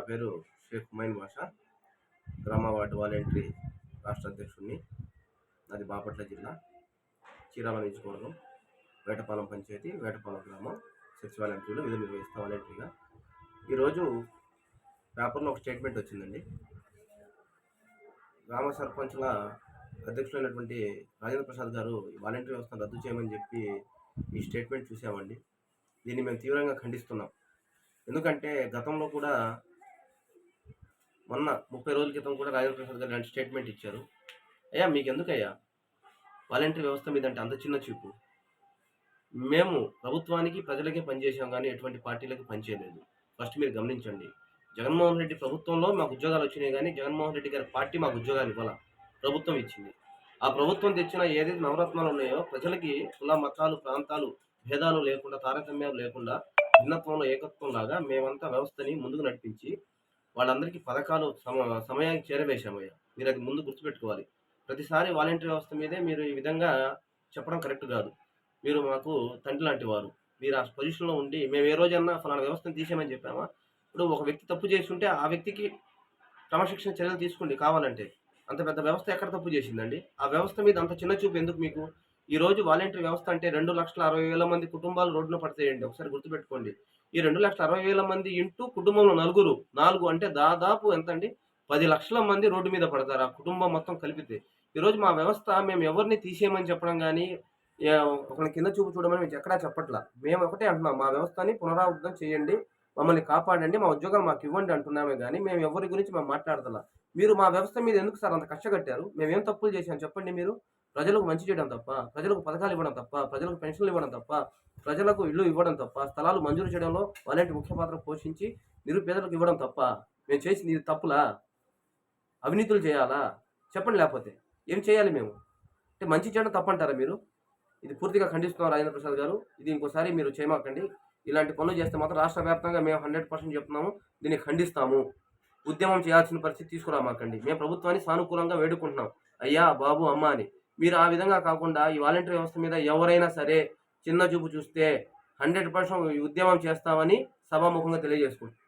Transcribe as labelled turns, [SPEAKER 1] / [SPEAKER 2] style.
[SPEAKER 1] నా పేరు షేక్ హుమైన్ బాషా గ్రామ వార్డు వాలంటరీ రాష్ట్ర అధ్యక్షుడిని. నాది బాపట్ల జిల్లా చీరాల నియోజకవర్గం వేటపాలెం పంచాయతీ వేటపాలెం గ్రామం. సచివాలయంలో విధులు నిర్వహిస్తాం వాలంటరీగా. ఈరోజు పేపర్లో ఒక స్టేట్మెంట్ వచ్చిందండి. గ్రామ సర్పంచ్ల అధ్యక్షులైనటువంటి రాజేంద్ర ప్రసాద్ గారు ఈ వాలంటరీ వ్యవస్థను రద్దు చేయమని చెప్పి ఈ స్టేట్మెంట్ చూసామండి. దీన్ని మేము తీవ్రంగా ఖండిస్తున్నాం. ఎందుకంటే గతంలో కూడా మొన్న ముప్పై రోజుల క్రితం కూడా రాజేంద్ర ప్రసాద్ గారు ఇలాంటి స్టేట్మెంట్ ఇచ్చారు. అయ్యా మీకు ఎందుకయ్యా వాలంటీర్ వ్యవస్థ మీద అంటే అంత చిన్న చూపు. మేము ప్రభుత్వానికి ప్రజలకే పనిచేసాం కానీ ఎటువంటి పార్టీలకు పనిచేయలేదు. ఫస్ట్ మీరు గమనించండి. జగన్మోహన్ రెడ్డి ప్రభుత్వంలో మాకు ఉద్యోగాలు వచ్చినాయి కానీ జగన్మోహన్ రెడ్డి గారి పార్టీ మాకు ఉద్యోగాలు ఇవ్వాల ప్రభుత్వం ఇచ్చింది. ఆ ప్రభుత్వం తెచ్చిన ఏదైతే నవరత్నాలు ఉన్నాయో ప్రజలకి కుల మతాలు ప్రాంతాలు భేదాలు లేకుండా తారతమ్యాలు లేకుండా భిన్నత్వంలో ఏకత్వం లాగా మేమంతా వ్యవస్థని ముందుకు నడిపించి వాళ్ళందరికీ పథకాలు సమ సమయానికి చేరవేశామయ్యా. మీరు అది ముందు గుర్తుపెట్టుకోవాలి. ప్రతిసారి వాలంటీర్ వ్యవస్థ మీదే మీరు ఈ విధంగా చెప్పడం కరెక్ట్ కాదు. మీరు మాకు తండ్రి లాంటి వారు. మీరు ఆ పొజిషన్లో ఉండి మేము ఏ రోజన్నా ఫలానా వ్యవస్థను తీసామని చెప్పామా? ఇప్పుడు ఒక వ్యక్తి తప్పు చేస్తుంటే ఆ వ్యక్తికి క్రమశిక్షణ చర్యలు తీసుకోండి కావాలంటే. అంత పెద్ద వ్యవస్థ ఎక్కడ తప్పు చేసిందండి? ఆ వ్యవస్థ మీద అంత చిన్న చూపు ఎందుకు మీకు? ఈ రోజు వాలంటీర్ వ్యవస్థ అంటే రెండు లక్షల అరవై వేల మంది కుటుంబాలు రోడ్డున పడతాయండి. ఒకసారి గుర్తుపెట్టుకోండి. ఈ రెండు లక్షల అరవై వేల మంది ఇంటూ కుటుంబంలో నలుగురు నాలుగు అంటే దాదాపు ఎంత అండి పది లక్షల మంది రోడ్డు మీద పడతారు. ఆ కుటుంబం మొత్తం కలిపితే. ఈరోజు మా వ్యవస్థ మేము ఎవరిని తీసేయమని చెప్పడం కానీ ఒకరి కింద చూపు చూడమని మేము ఎక్కడా చెప్పట్లా. మేము ఒకటే అంటున్నాం. మా వ్యవస్థని పునరావృతం చేయండి. మమ్మల్ని కాపాడండి మా ఉద్యోగాలు మాకు ఇవ్వండి అంటున్నామే కానీ మేము ఎవరి గురించి మేము మాట్లాడతలా? మీరు మా వ్యవస్థ మీద ఎందుకు సార్ అంత కష్టగట్టారు? మేము ఏం తప్పులు చేశాం చెప్పండి మీరు? ప్రజలకు మంచి చేయడం తప్ప ప్రజలకు పథకాలు ఇవ్వడం తప్ప ప్రజలకు పెన్షన్లు ఇవ్వడం తప్ప ప్రజలకు ఇల్లు ఇవ్వడం తప్ప స్థలాలు మంజూరు చేయడంలో అలాంటి ముఖ్య పాత్ర పోషించి నిరుపేదలకు ఇవ్వడం తప్ప మేము చేసింది ఇది తప్పులా? అవినీతులు చేయాలా? చెప్పండి లేకపోతే ఏం చేయాలి మేము? అంటే మంచి చేయడం తప్పంటారా మీరు? ఇది పూర్తిగా ఖండిస్తున్నారు రాజేంద్ర ప్రసాద్ గారు? ఇది ఇంకోసారి మీరు చేయమాకండి. ఇలాంటి పనులు చేస్తే మాత్రం రాష్ట్ర వ్యాప్తంగా మేము హండ్రెడ్ పర్సెంట్ చెప్తున్నాము దీన్ని ఖండిస్తాము. ఉద్యమం చేయాల్సిన పరిస్థితి తీసుకురామాకండి. మేము ప్రభుత్వాన్ని సానుకూలంగా వేడుకుంటున్నాం. అయ్యా బాబు అమ్మ అని. మీరు ఆ విధంగా కాకుండా ఈ వాలంటీర్ వ్యవస్థ మీద ఎవరైనా సరే చిన్న చూపు చూస్తే హండ్రెడ్ పర్సెంట్ ఉద్యమం చేస్తామని సభాముఖంగా తెలియజేసుకుంటున్నాం.